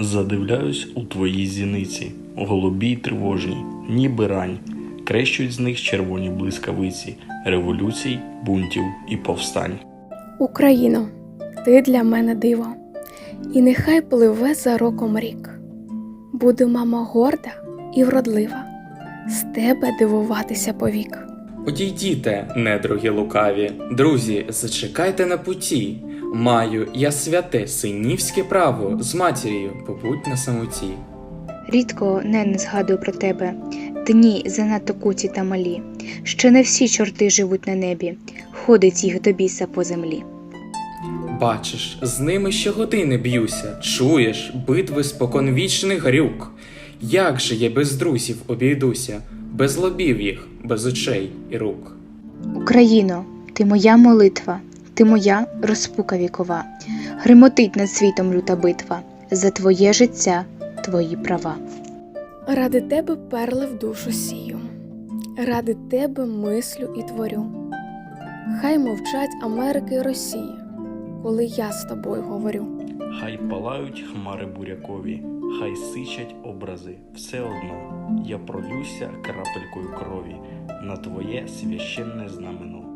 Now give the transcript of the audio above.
Задивляюсь у твої зіниці, голубі й тривожні, ніби рань, крещуть з них червоні блискавиці, революцій, бунтів і повстань. Україно, ти для мене диво, і нехай пливе за роком рік. Буде мама горда і вродлива, з тебе дивуватися повік. Одійдіте, недруги лукаві, друзі, зачекайте на путі. Маю я святе синівське право з матір'ю побудь на самоті. Рідко не, не згадую про тебе. Дні занадто куті та малі. Ще не всі чорти живуть на небі, ходить їх до біса по землі. Бачиш, з ними щогодини б'юся, чуєш битви споконвічних грюк. Як же я без друзів обійдуся, без лобів їх, без очей і рук. Україно, ти моя молитва, ти моя розпука вікова. Гримотить над світом люта битва. За твоє життя, твої права. Ради тебе перли в душу сію, ради тебе мислю і творю. Хай мовчать Америки й Росії, коли я з тобою говорю. Хай палають хмари бурякові, хай сичать образи, все одно я пролюся крапелькою крові на твоє священне знамено.